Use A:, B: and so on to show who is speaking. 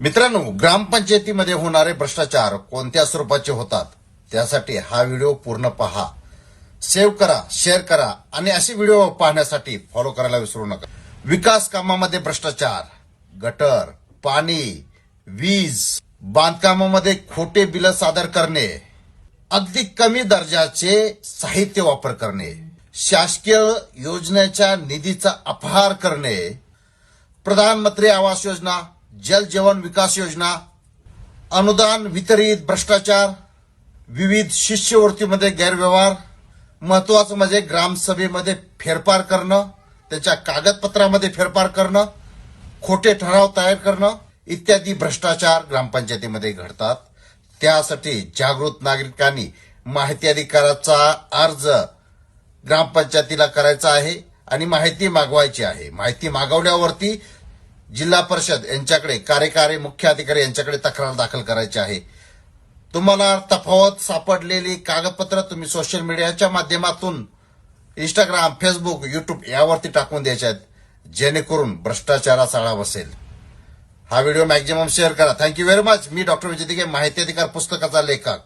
A: मित्रांनो ग्रामपंचायतीमध्ये होणारे भ्रष्टाचार कोणत्या स्वरूपाचे होतात त्यासाठी हा व्हिडिओ पूर्ण पहा. सेव्ह करा शेअर करा आणि असे व्हिडिओ पाहण्यासाठी फॉलो करायला विसरू नका. विकास कामामध्ये भ्रष्टाचार गटर पाणी वीज बांधकामामध्ये खोटे बिल सादर करणे अगदी कमी दर्जाचे साहित्य वापर करणे शासकीय योजनेच्या निधीचा अपहार करणे प्रधानमंत्री आवास योजना जल जीवन विकास योजना अनुदान वितरित भ्रष्टाचार विविध शिष्यवृत्तीमध्ये गैरव्यवहार महत्वाचं म्हणजे ग्रामसभेमध्ये फेरफार करणं त्याच्या कागदपत्रामध्ये फेरफार करणं खोटे ठराव तयार करणं इत्यादी भ्रष्टाचार ग्रामपंचायतीमध्ये घडतात. त्यासाठी जागृत नागरिकांनी माहिती अधिकाराचा अर्ज ग्रामपंचायतीला करायचा आहे आणि माहिती मागवायची आहे. माहिती मागवल्यावरती जिल्हा परिषद यांच्याकडे कार्यकारी मुख्य अधिकारी यांच्याकडे तक्रार दाखल करायची आहे. तुम्हाला तफावत सापडलेली कागदपत्र तुम्ही सोशल मीडियाच्या माध्यमातून इंस्टाग्राम फेसबुक युट्यूब यावरती टाकून द्यायचे आहेत जेणेकरून भ्रष्टाचारा आळा बसेल. हा व्हिडिओ मॅक्झिमम शेअर करा. थँक्यू व्हेरी मच मी डॉक्टर विजय दिघे माहिती अधिकार पुस्तकाचा लेखक.